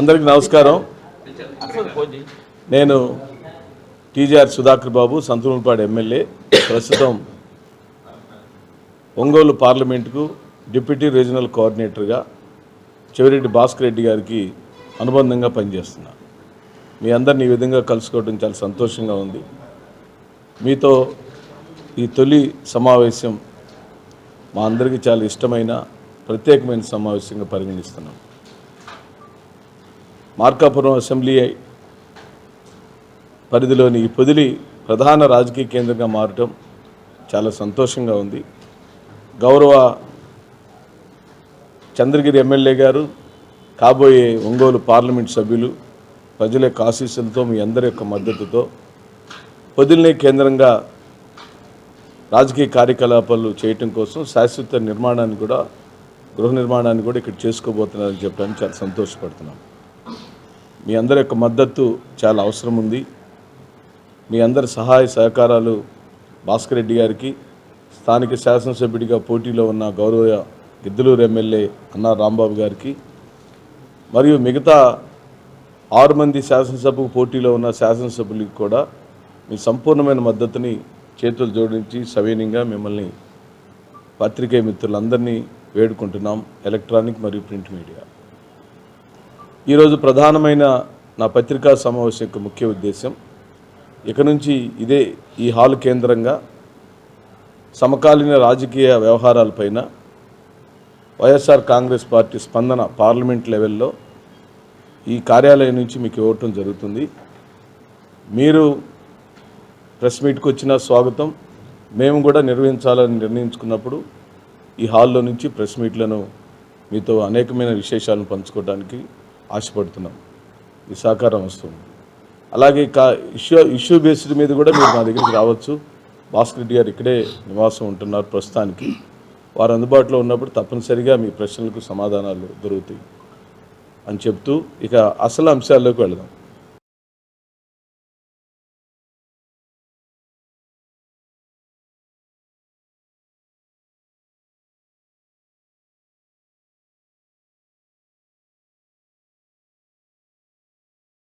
అందరికీ నమస్కారం. నేను టీజీఆర్ సుధాకర్ బాబు సంతూరుపాడు ఎమ్మెల్యే. ప్రస్తుతం ఒంగోలు పార్లమెంటుకు డిప్యూటీ రీజనల్ కోఆర్డినేటర్గా చెవిరెడ్డి భాస్కర్ రెడ్డి గారికి అనుబంధంగా పనిచేస్తున్నా. మీ అందరిని ఈ విధంగా కలుసుకోవడం చాలా సంతోషంగా ఉంది. మీతో ఈ తొలి సమావేశం మా అందరికీ చాలా ఇష్టమైన ప్రత్యేకమైన సమావేశంగా పరిగణిస్తున్నాం. మార్కాపురం అసెంబ్లీ పరిధిలోని ఈ పొదిలి ప్రధాన రాజకీయ కేంద్రంగా మారటం చాలా సంతోషంగా ఉంది. గౌరవ చంద్రగిరి ఎమ్మెల్యే గారు కాబోయే ఒంగోలు పార్లమెంట్ సభ్యులు ప్రజల యొక్క ఆశీస్సులతో మీ అందరి యొక్క మద్దతుతో పొదిలినే కేంద్రంగా రాజకీయ కార్యకలాపాలు చేయటం కోసం శాశ్వత నిర్మాణాన్ని కూడా గృహ నిర్మాణాన్ని కూడా ఇక్కడ చేసుకోబోతున్నారని చెప్పడానికి చాలా సంతోషపడుతున్నాం. మీ అందరి యొక్క మద్దతు చాలా అవసరం ఉంది. మీ అందరి సహాయ సహకారాలు భాస్కర్ రెడ్డి గారికి స్థానిక శాసనసభ్యుడిగా పోటీలో ఉన్న గౌరవ గిద్దలూరు ఎమ్మెల్యే అన్నా రాంబాబు గారికి మరియు మిగతా ఆరు మంది శాసనసభకు పోటీలో ఉన్న శాసనసభ్యులకి కూడా మీ సంపూర్ణమైన మద్దతుని చేతులు జోడించి సవీనంగా మిమ్మల్ని పత్రికే మిత్రులందరినీ వేడుకుంటున్నాం. ఎలక్ట్రానిక్ మరియు ప్రింట్ మీడియా. ఈరోజు ప్రధానమైన నా పత్రికా సమావేశం యొక్క ముఖ్య ఉద్దేశం ఇక నుంచి ఇదే ఈ హాల్ కేంద్రంగా సమకాలీన రాజకీయ వ్యవహారాలపైన వైఎస్ఆర్ కాంగ్రెస్ పార్టీ స్పందన పార్లమెంట్ లెవెల్లో ఈ కార్యాలయం నుంచి మీకు ఇవ్వటం జరుగుతుంది. మీరు ప్రెస్ మీట్కి వచ్చిన స్వాగతం. మేము కూడా నిర్వహించాలని నిర్ణయించుకున్నప్పుడు ఈ హాల్లో నుంచి ప్రెస్ మీట్లను మీతో అనేకమైన విశేషాలను పంచుకోవడానికి ఆశపడుతున్నాం. ఈ సహకారం వస్తుంది. అలాగే కా ఇష్యూ ఇష్యూ బేస్డ్ మీద కూడా మీరు మా దగ్గరికి రావచ్చు. భాస్కర్ రెడ్డి గారు ఇక్కడే నివాసం ఉంటున్నారు ప్రస్తుతానికి. వారు అందుబాటులో ఉన్నప్పుడు తప్పనిసరిగా మీ ప్రశ్నలకు సమాధానాలు దొరుకుతాయి అని చెప్తూ ఇక అసలు అంశాల్లోకి వెళదాం.